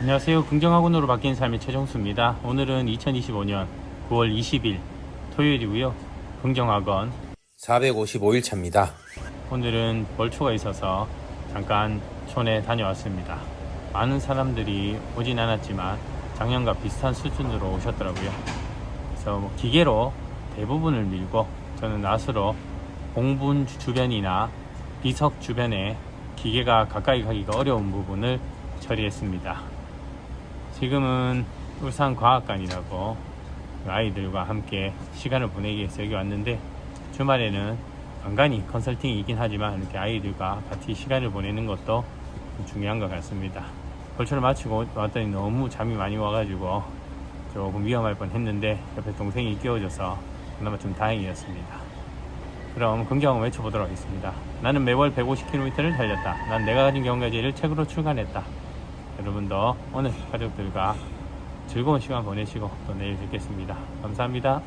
안녕하세요. 긍정학원으로 바뀐 삶의 최정수입니다. 오늘은 2025년 9월 20일 토요일이고요. 긍정학원 455일 차입니다. 오늘은 벌초가 있어서 잠깐 촌에 다녀왔습니다. 많은 사람들이 오진 않았지만 작년과 비슷한 수준으로 오셨더라고요. 그래서 뭐 기계로 대부분을 밀고 저는 낫으로 공분 주변이나 비석 주변에 기계가 가까이 가기가 어려운 부분을 처리했습니다. 지금은 울산과학관이라고 아이들과 함께 시간을 보내기 위해서 여기 왔는데 주말에는 간간히 컨설팅이 있긴 하지만 이렇게 아이들과 같이 시간을 보내는 것도 중요한 것 같습니다. 벌초를 마치고 왔더니 너무 잠이 많이 와가지고 조금 위험할 뻔 했는데 옆에 동생이 끼워줘서 그나마 좀 다행이었습니다. 그럼 긍정을 외쳐보도록 하겠습니다. 나는 매월 150km를 달렸다. 난 내가 가진 경과지를 책으로 출간했다. 여러분도 오늘 가족들과 즐거운 시간 보내시고 또 내일 뵙겠습니다. 감사합니다.